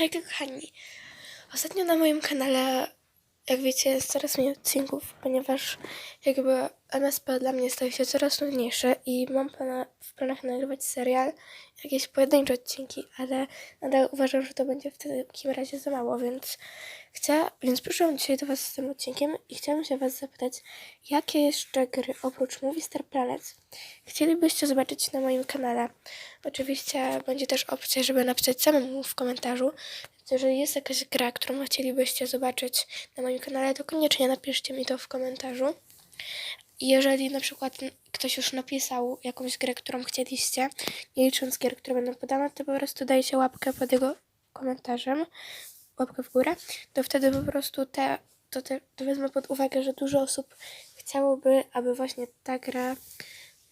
Hejka kochani, ostatnio na moim kanale, jak wiecie, jest coraz mniej odcinków, ponieważ jakby MSP dla mnie staje się coraz nudniejsze i mam plana, w planach nagrywać serial, jakieś pojedyncze odcinki, ale nadal uważam, że to będzie w takim razie za mało, więc chcę, więc przyszłam dzisiaj do Was z tym odcinkiem i chciałam się Was zapytać, jakie jeszcze gry oprócz Movie Star Planet chcielibyście zobaczyć na moim kanale. Oczywiście będzie też opcja, żeby napisać samemu w komentarzu. Jeżeli jest jakaś gra, którą chcielibyście zobaczyć na moim kanale, to koniecznie napiszcie mi to w komentarzu. Jeżeli na przykład ktoś już napisał jakąś grę, którą chcieliście, nie licząc gier, które będą podane, to po prostu dajcie łapkę pod jego komentarzem, łapkę w górę, to wtedy po prostu te, to, te, to wezmę pod uwagę, że dużo osób chciałoby, aby właśnie ta gra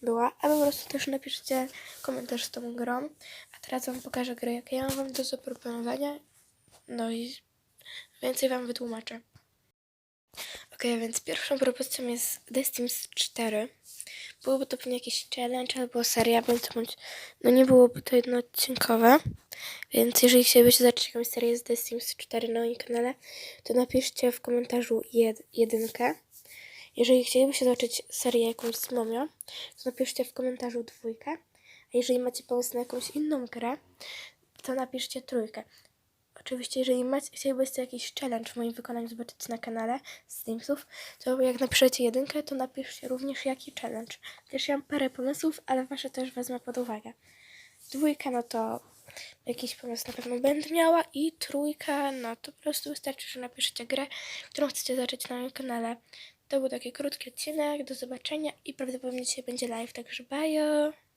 była, a po prostu też napiszcie komentarz z tą grą. A teraz wam pokażę grę, jakie ja mam wam do zaproponowania. No i więcej wam wytłumaczę. Ok, więc pierwszą propozycją jest The Sims 4. Byłoby to pewnie jakiś challenge albo seria, bądź bądź. No nie byłoby to jednoodcinkowe. Więc jeżeli chcielibyście zacząć jakąś serię z The Sims 4 na moim kanale, to napiszcie w komentarzu jed jedynkę. Jeżeli chcielibyście zobaczyć serię jakąś z Momio, to napiszcie w komentarzu dwójkę. A jeżeli macie pomysł na jakąś inną grę, to napiszcie trójkę. Oczywiście, jeżeli macie, chcielibyście jakiś challenge w moim wykonaniu zobaczyć na kanale z to jak napiszecie jedynkę, to napiszcie również jaki challenge. Też ja mam parę pomysłów, ale wasze też wezmę pod uwagę. Dwójka, no to jakiś pomysł na pewno będę miała i trójka, no to po prostu wystarczy, że napiszecie grę, którą chcecie zobaczyć na moim kanale. To był taki krótki odcinek, do zobaczenia i prawdopodobnie dzisiaj będzie live, także bye!